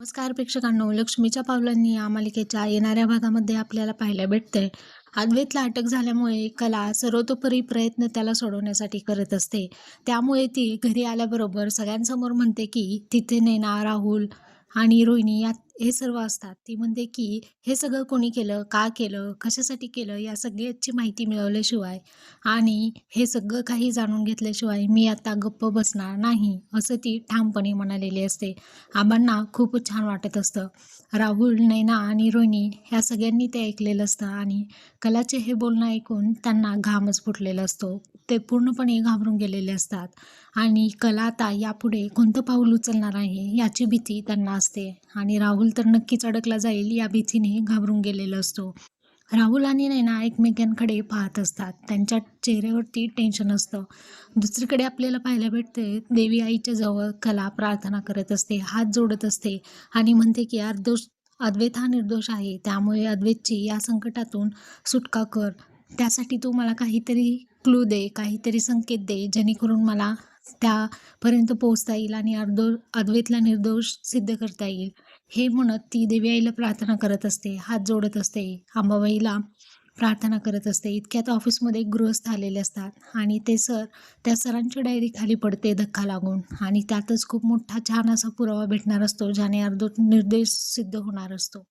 नमस्कार प्रेक्षकांनो लक्ष्मीच्या पावलांनी या मालिकेच्या येणाऱ्या भागामध्ये आपल्याला पाहायला भेटते अद्वैतला अटक झाल्यामुळे कला सर्वतोपरी प्रयत्न त्याला सोडवण्यासाठी करत असते. त्यामुळे ती घरी आल्याबरोबर सगळ्यांसमोर म्हणते की तिथे नैना राहुल आणि रोहिणी या हे सर्व असतात. ती म्हणते की हे सगळं कोणी केलं का केलं कशासाठी केलं या सगळ्याची माहिती मिळवल्याशिवाय आणि हे सगळं काही जाणून घेतल्याशिवाय मी आता गप्प बसणार नाही असं ती ठामपणे म्हणालेली असते. आबांना खूपच छान वाटत असतं. राहुल नैना आणि रोहिणी ह्या सगळ्यांनी ते ऐकलेलं असतं आणि कलाचे हे बोलणं ऐकून त्यांना घामच फुटलेला असतो. ते पूर्णपणे घाबरून गेलेले असतात आणि कला आता यापुढे कोणतं पाऊल उचलणार आहे याची भीती त्यांना असते आणि राहुल तर नक्कीच अडकला जाईल या भीतीने घाबरून गेलेला असतो. राहुल आणि नैना एकमेकांकडे पाहत असतात. त्यांच्या चेहऱ्यावरती टेन्शन असतं. दुसरीकडे आपल्याला पाहायला भेटते देवी आईच्या जवळ कला प्रार्थना करत असते हात जोडत असते आणि म्हणते की अर्दोष अद्वैत हा निर्दोष आहे. त्यामुळे अद्वैतची या संकटातून सुटका कर. त्यासाठी तू मला काहीतरी क्लू दे काहीतरी संकेत दे जेणेकरून मला त्यापर्यंत पोहोचता येईल आणि अर्धो अद्वैतला निर्दोष सिद्ध करता येईल. हे म्हणत ती देवी आईला प्रार्थना करत असते हात जोडत असते अंबाबाईला प्रार्थना करत असते. इतक्यात ऑफिसमध्ये गृहस्थ आलेले असतात आणि ते सर त्या सरांची डायरी खाली पडते धक्का लागून आणि त्यातच खूप मोठा छान असा पुरावा भेटणार असतो ज्याने अर्धो निर्देश सिद्ध होणार असतो.